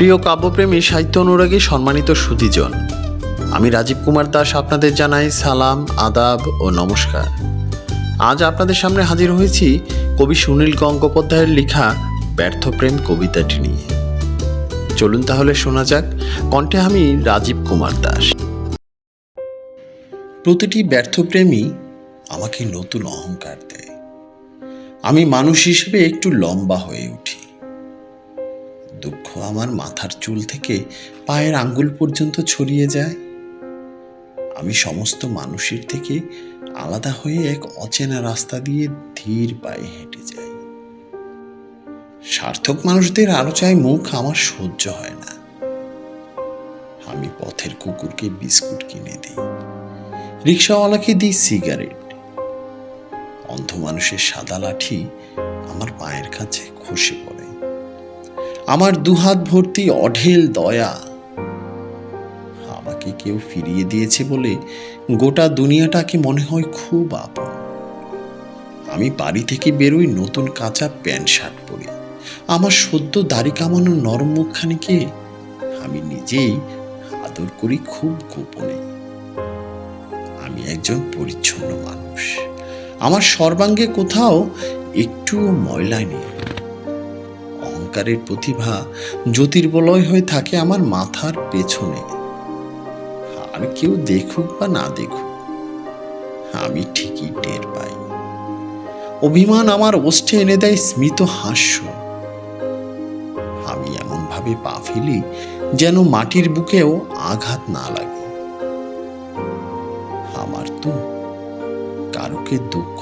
প্রিয় কাব্যপ্রেমী সাহিত্য অনুরাগী সম্মানিত সুধীজন, আমি রাজীব কুমার দাস আপনাদের জানাই সালাম, আদাব ও নমস্কার। আজ আপনাদের সামনে হাজির হয়েছি কবি সুনীল গঙ্গোপাধ্যায়ের লেখা ব্যর্থ প্রেম কবিতাটি নিয়ে। চলুন তাহলে শোনা যাক, কণ্ঠে আমি রাজীব কুমার দাস। প্রতিটি ব্যর্থ প্রেমী আমাকে নতুন অহংকার দেয়। আমি মানুষ হিসেবে একটু লম্বা হয়ে উঠি। দুঃখ আমার মাথার চুল থেকে পায়ের আঙ্গুল পর্যন্ত ছড়িয়ে যায়। আমি সমস্ত মানুষের থেকে আলাদা হয়ে এক অচেনা রাস্তা দিয়ে ধীর পায়ে হেঁটে যাই। সার্থক মানুষদের আলোচনায় মুখ আমার সহ্য হয় না। আমি পথের কুকুরকে বিস্কুট কিনে দিই, রিক্সাওয়ালাকে দিই সিগারেট। অন্ধ মানুষের সাদা লাঠি আমার পায়ের কাছে খসে পড়ে। আমার দুহাত ভর্তি অঢেল দয়া। আমাকে কেউ ফিরিয়ে দিয়েছে বলে গোটা দুনিয়াটাকে মনে হয় খুব আপন। আমি বাড়ি থেকে বেরোই নতুন কাঁচা প্যান্ট শার্ট পরে। আমার সদ্য দাড়ি কামানো নরম মুখখানিকে আমি নিজেই আদর করি খুব গোপনে। আমি একজন পরিচ্ছন্ন মানুষ। আমার সর্বাঙ্গে কোথাও একটুও ময়লা নেই। অহংকারের প্রতিভা জ্যোতির্বলয় হয়ে থাকে আমার মাথার পেছনে। আর কেউ দেখুক বা না দেখুক, আমি ঠিকই টের পাই। অভিমান আমার ওষ্ঠে এনে দেয় স্মিত হাস্য। আমি এমনভাবে পা ফেলি যেন মাটির বুকেও আঘাত না লাগে। আমার তো কারোকে দুঃখ